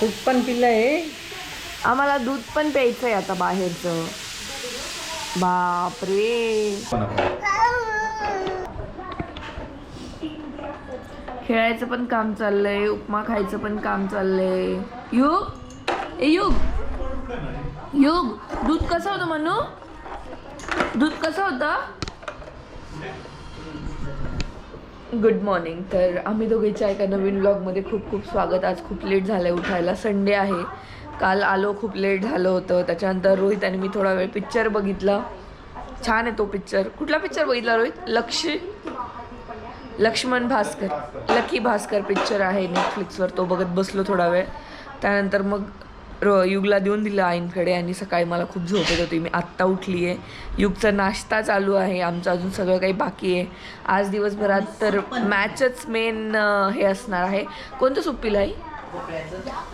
दूध पण पिलंय. आम्हाला दूध पण प्यायचं आहे आता बाहेरचं. बापरे. खेळायचं पण काम चाललंय उपमा खायचं पण काम चाललंय. युग? ए युग? युग? दूध कसं होतं म्हणू दूध कसं होतं? गुड मॉर्निंग तर आम्ही दोघीच्या एका नवीन ब्लॉगमध्ये खूप खूप स्वागत. आज खूप लेट झालं आहे उठायला. संडे आहे. काल आलो खूप लेट झालं होतं. त्याच्यानंतर रोहित आणि मी थोडा वेळ पिक्चर बघितला. छान आहे तो पिक्चर कुठला पिक्चर बघितला रोहित? लक्ष लक्ष्मण भास्कर. लकी भास्कर पिक्चर आहे नेटफ्लिक्सवर तो बघत बसलो थोडा वेळ. त्यानंतर मग र युगला देऊन दिलं आईंकडे आणि सकाळी मला खूप झोप येत होती. मी आत्ता उठली आहे युगचा नाश्ता चालू आहे. आमचं अजून सगळं काही बाकी आहे. आज दिवसभरात तर मॅचच मेन हे असणार आहे. कोणतं सूप पिलं आई?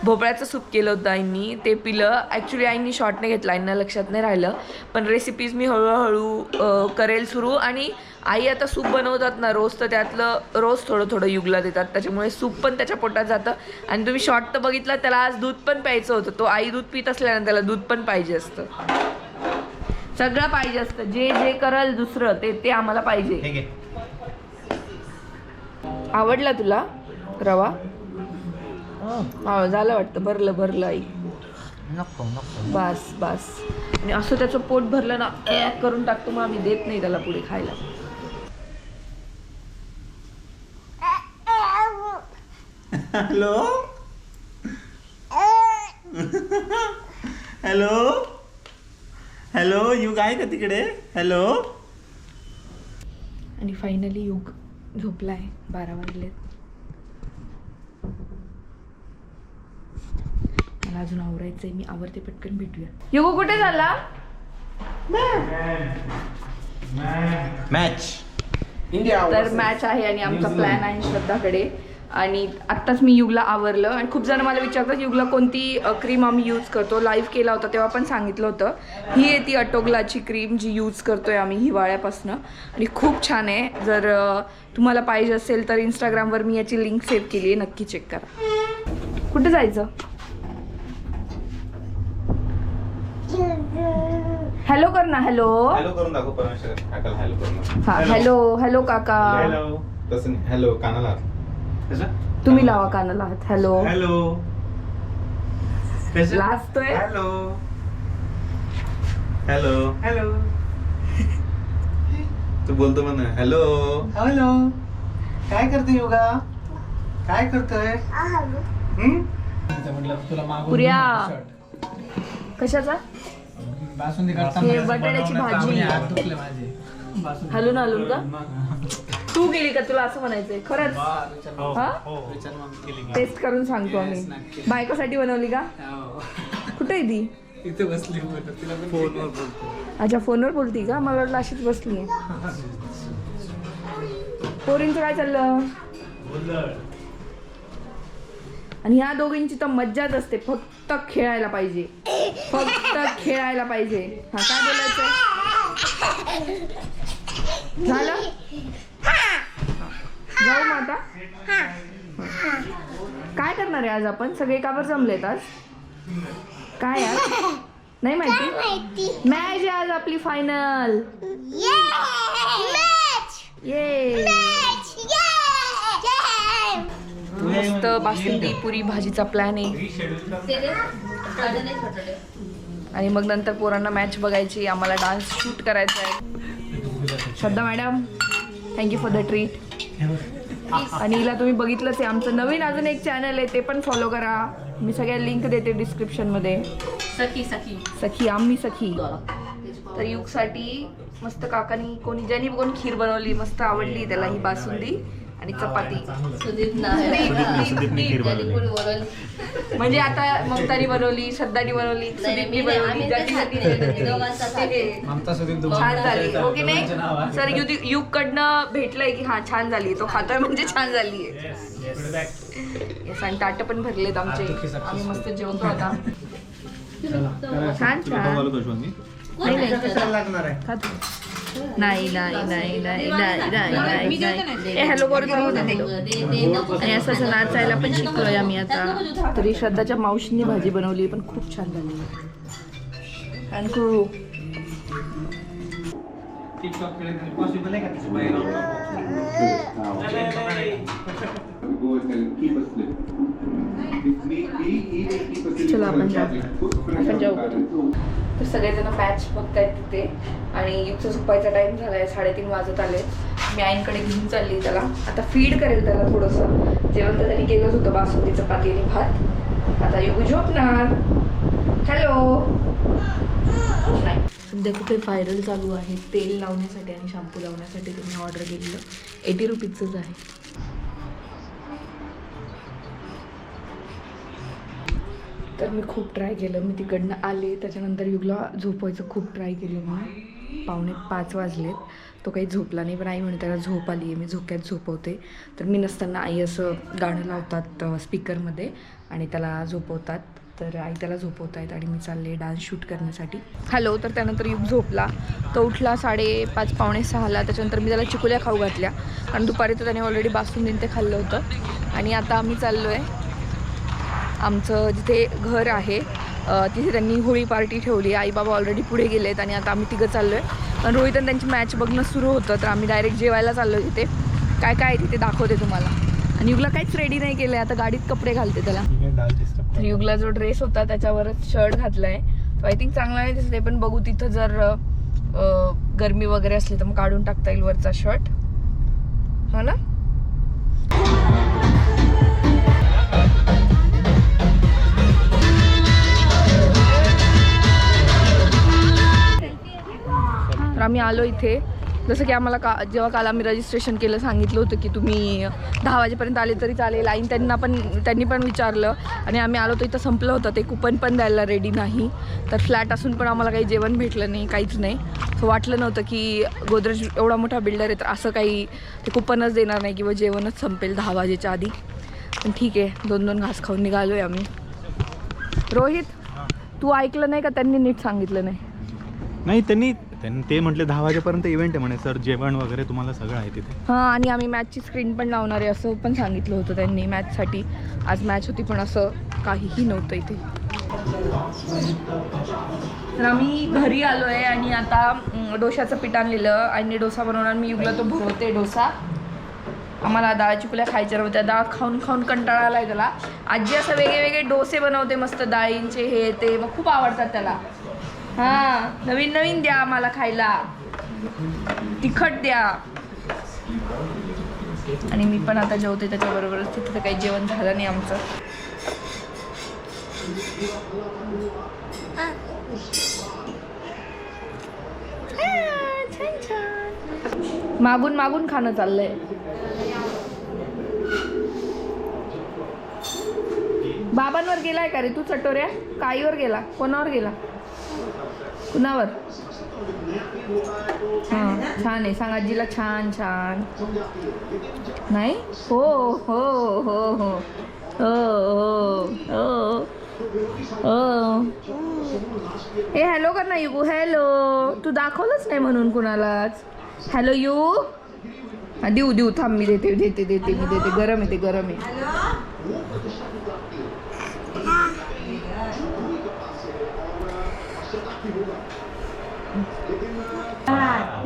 भोपळ्याचं सूप केलं होतं आईंनी ते पिलं. ॲक्च्युली आईंनी शॉर्टने घेतलं. आईंना लक्षात नाही राहिलं. पण रेसिपीज मी हळूहळू करेल सुरू. आणि आई आता सूप बनवतात ना रोज तर त्यातलं रोज थोडं थोडं युगला देतात. त्याच्यामुळे सूप पण त्याच्या पोटात जातं. आणि तुम्ही शॉर्ट तर बघितला त्याला आज दूध पण प्यायचं होतं. तो आई दूध पित असल्यानं त्याला दूध पण पाहिजे असतं. सगळं पाहिजे असतं. जे जे करल दुसरं ते ते आम्हाला पाहिजे. आवडला तुला रवा? हा. झालं वाटतं. भरलं भरलं आई. नको नको. बस बस. आणि असं त्याचं पोट भरलं ना करून टाकतो मग आम्ही देत नाही त्याला पुढे खायला. हॅलो हॅलो हॅलो युग आहे का तिकडे? हॅलो आणि फायनली युग झोपलाय बारा वाजलेत. मला अजून आवरायचंय मी आवरते पटकन भेटूया. युगो कुठे झाला? मॅच तर मॅच आहे आणि आमचा प्लॅन आहे श्रद्धाकडे. आणि आत्ताच मी युगला आवरलं. आणि खूप जण मला विचारतात युगला कोणती क्रीम आम्ही यूज करतो? लाईव्ह केला होता तेव्हा पण सांगितलं होतं. ही आहे ती अटोगलाची क्रीम जी यूज करतोय आम्ही हिवाळ्यापासनं. आणि खूप छान आहे. जर तुम्हाला पाहिजे असेल तर इंस्टाग्रामवर मी याची लिंक सेव्ह केली आहे. नक्की चेक करा. कुठे जायचं? हॅलो कर ना हॅलो हॅलो करून दाखव परमेश्वर. काकाला हॅलो करून हा हॅलो हॅलो काका. हॅलो तसं हॅलो कानाला तुम्ही लावा कानाला हात. हॅलो हॅलो लाजतोय? हॅलो हॅलो हॅलो तू बोलतो म्हण. हॅलो हॅलो काय करते योगा? काय करतोय? पुऱ्या कशाचा? बासुंदी बटाट्याची भाजी. हलून हलून का? तू गेली का तुला असं म्हणायचंय? खरंच? हा? टेस्ट करून सांगतो आम्ही. बायकोसाठी बनवली का? कुठे आहे ती? इथे बसली तिला फोनवर बोलतो. अच्छा फोनवर बोलती का? मला वाटलं अशीच बसली पोरींचं काय चाललं? आणि ह्या दोघींची तर मज्जाच असते. फक्त खेळायला पाहिजे. फक्त खेळायला पाहिजे. हा काय बोलायचं झालं जाऊ मग आता काय करणार आहे आज आपण? सगळे काबर जमलेत आज? काय आज? नाही माहिती? मॅच आहे आज आपली फायनल ये मस्त बासुंदी पुरी भाजीचा प्लॅन आहे. आणि मग नंतर पोरांना मॅच बघायची आम्हाला डान्स शूट करायचा आहे. Shraddha madam thank you for the treat आणि हिला तुम्ही बघितलंच आहे. आमचं नवीन अजून एक चॅनल आहे ते पण फॉलो करा. मी सगळ्या लिंक देते डिस्क्रिप्शनमध्ये सखी सखी. सखी आम्ही सखी. तर युगसाठी मस्त काकानी कोणी ज्यांनी कोणी खीर बनवली मस्त आवडली त्याला ही बासुंदी. आणि चपाती. म्हणजे आता ममतानी बनवली श्रद्धानी बनवली छान झाली. ओके नाही सर युदी युग कडनं भेटलंय की हा छान झाली. तो खातोय म्हणजे छान झाली आणि ताट पण भरलेत आमचे. आम्ही मस्त जेवतो आता. छान छान. लागणार आहे. नाही नाही नाही नाही नाही नाही नाही हॅलो बरोबर असं असं नाचायला पण शिकलोय आम्ही आता तरी श्रद्धाच्या मावशींनी भाजी बनवली पण खूप छान झाली चलो आपण आपण जाऊ तर सगळेजण मॅच बघतायत तिथे. आणि युगचा झोपायचा टाइम झालाय साडेतीन वाजत आले मी आईंकडे घेऊन चालली त्याला. आता फीड करेल त्याला थोडंसं. जेवण तर त्यांनी केलंच होतं बासुंदी चपाती आणि भात. आता युग झोपणार. हॅलो नाही. सध्या कुठे व्हायरल चालू आहे तेल लावण्यासाठी आणि शॅम्पू लावण्यासाठी त्यांनी ऑर्डर केलेलं. एटी रुपीजचंच आहे. तर मी खूप ट्राय केलं. मी तिकडनं आले त्याच्यानंतर युगला झोपवायचं खूप ट्राय केली मी. पावणे पाच वाजलेत. तो काही झोपला नाही पण आई म्हणे त्याला झोप आली आहे मी झोक्यात झोपवते. तर मी नसताना आई असं गाणं लावतात स्पीकरमध्ये आणि त्याला झोपवतात. तर आई त्याला झोपवत आहेत आणि मी चालले डान्स शूट करण्यासाठी. हॅलो तर त्यानंतर युग झोपला. तो उठला साडेपाच पावणे सहाला. त्याच्यानंतर मी त्याला चिकुल्या खाऊ घातल्या. कारण दुपारी तर त्याने ऑलरेडी बासून ते खाल्लं होतं. आणि आता आम्ही चाललो आहे आमचं जिथे घर आहे तिथे त्यांनी होळी पार्टी ठेवली. आई बाबा ऑलरेडी पुढे गेलेत आणि आता आम्ही तिघं चाललो आहे पण रोहित आणि त्यांची मॅच बघणं सुरू होतं तर आम्ही डायरेक्ट जेवायला चाललो तिथे. काय काय आहे तिथे दाखवते तुम्हाला. आणि युगला काहीच रेडी नाही केलं आता गाडीत कपडे घालते त्याला. युगला जो ड्रेस होता त्याच्यावरच शर्ट घातला आहे तो आय थिंक चांगला नाही दिसते पण बघू तिथं जर गरमी वगैरे असली तर मग काढून टाकता येईल वरचा शर्ट हा ना? तर आम्ही आलो इथे. जसं की आम्हाला का जेव्हा काल आम्ही रजिस्ट्रेशन केलं सांगितलं होतं की तुम्ही दहा वाजेपर्यंत आले तरी चालेल. आणि त्यांना पण त्यांनी पण विचारलं आणि आम्ही आलो तर इथं संपलं होतं. ते कुपन पण द्यायला रेडी नाही. तर फ्लॅट असून पण आम्हाला काही जेवण भेटलं नाही काहीच नाही. सो वाटलं नव्हतं की गोदरेज एवढा मोठा बिल्डर आहे तर असं काही ते कुपनच देणार नाही किंवा जेवणच संपेल दहा वाजेच्या आधी. पण ठीक आहे दोन दोन घास खाऊन निघालो आहे आम्ही. रोहित तू ऐकलं नाही का? त्यांनी नीट सांगितलं नाही. नाही त्यांनी त्यांनी ते म्हटले दहा वाजेपर्यंत इव्हेंट आहे म्हणे. सर जेवण वगैरे तुम्हाला सगळं आहे तिथे. हां आणि आम्ही मॅचची स्क्रीन पण लावणार आहे असं पण सांगितलं होतं त्यांनी मॅचसाठी आज मॅच होती पण असं काहीही नव्हतं इथे. तर आम्ही घरी आलो आहे आणि आता अं, डोशाचं पीठ आणलेलं आणि डोसा बनवणार. मी युगला तो भरवते डोसा. आम्हाला दाळ चिकुल्या खायच्या नव्हत्या डाळ खाऊन खाऊन कंटाळा आलाय त्याला. आजी असं वेगळे वेगळे डोसे बनवते मस्त डाळींचे हे ते. मग खूप आवडतात त्याला. हा नवीन नवीन द्या आम्हाला खायला. तिखट द्या. आणि मी पण आता जेवते त्याच्याबरोबरच तिथं तर काही जेवण झालं नाही आमचं. मागून मागून खाणं चाललंय. बाबांवर गेलाय का रे तू चटोऱ्या? काईवर गेला? कोणावर गेला? कुणावर? हां छान आहे. सांगा जिला छान छान. नाही? हो हो हो हो. हो हो हो. हे हॅलो कर ना युगू हॅलो तू दाखवलंच नाही म्हणून कुणालाच. हॅलो यू देऊ देऊ. थांब मी देते देते देते मी देते. गरम येते गरम आहे.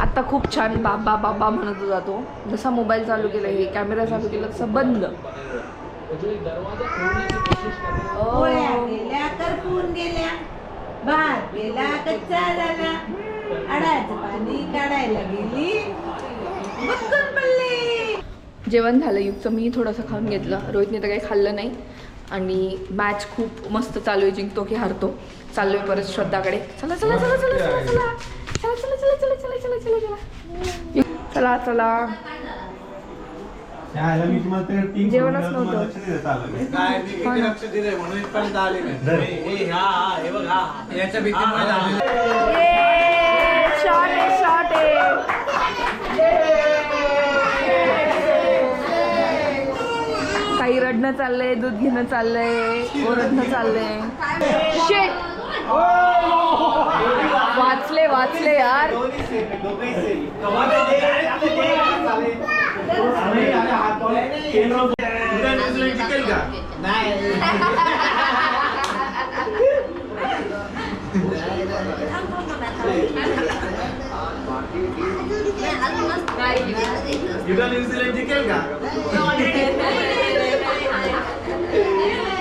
आता खूप छान बाबा बाबा म्हणत होता तो जसा मोबाईल चालू केला हे कॅमेरा चालू केला तसं बंद. पोळ्या गेल्या करपून गेल्या भात गेला कच्चा झाला अडायचं पाणी काढायला गेली. बक्कन पडली. जेवण झालं युगचं मी थोडंसं खाऊन घेतलं. रोहितने तर काही खाल्लं नाही. आणि मॅच खूप मस्त चालू आहे जिंकतो की हारतो. चाललोय परत श्रद्धाकडे. चला चला चला चला चला चला. चला चला चला चला चला चला. चला चला. चला चला जेवणच काही रडणं चाललंय दूध घेणं चाललंय ओरडणं चाललंय. Shit! वाचले वाचले यार। न्यूझीलंड जिंकेल का?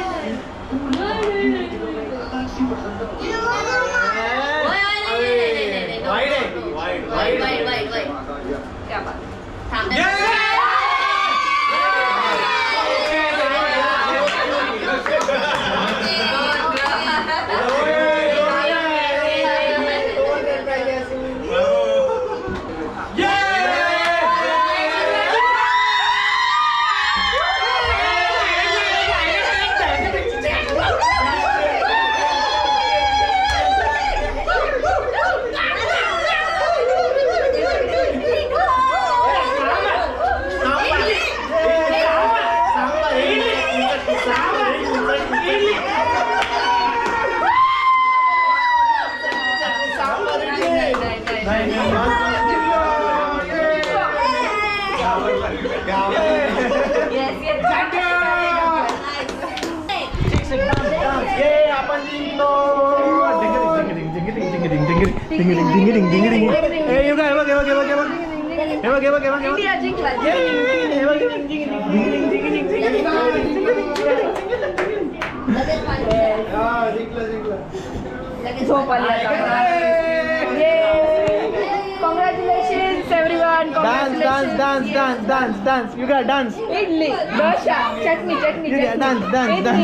ए, युगा, हे हे हे हे. हे हे हे हे आली congratulation everyone dance dance dance dance dance dance Yuga dance idli dosa chutney chutney ठीक आहे, dance, dance, dance,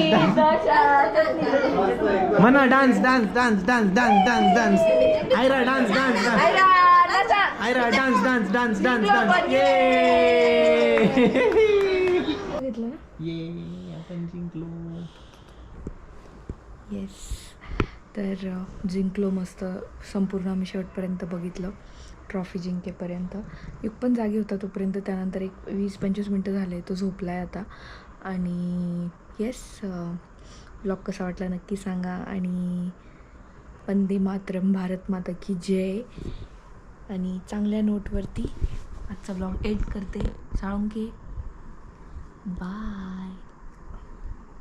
dance dance dance dance dance dance dance Aira dance dance dance Aira नाचा Aira dance dance dance dance जिंकलो dance पण. ये घेतलं ना ये आपण जिंकलो येस तर जिंकलो मस्त. संपूर्ण आम्ही शेवटपर्यंत बघितलं. ट्रॉफी जिंकेपर्यंत. एक पण जागी होता तोपर्यंत. त्यानंतर एक वीस पंचवीस मिनटं झाले. तो झोपला आहे आता. आणि येस ब्लॉग कसा वाटला नक्की सांगा. आणि वंदे मातरम भारत माता की जय. आणि चांगल्या नोटवरती आजचा ब्लॉग एड करते. साळुंके. बाय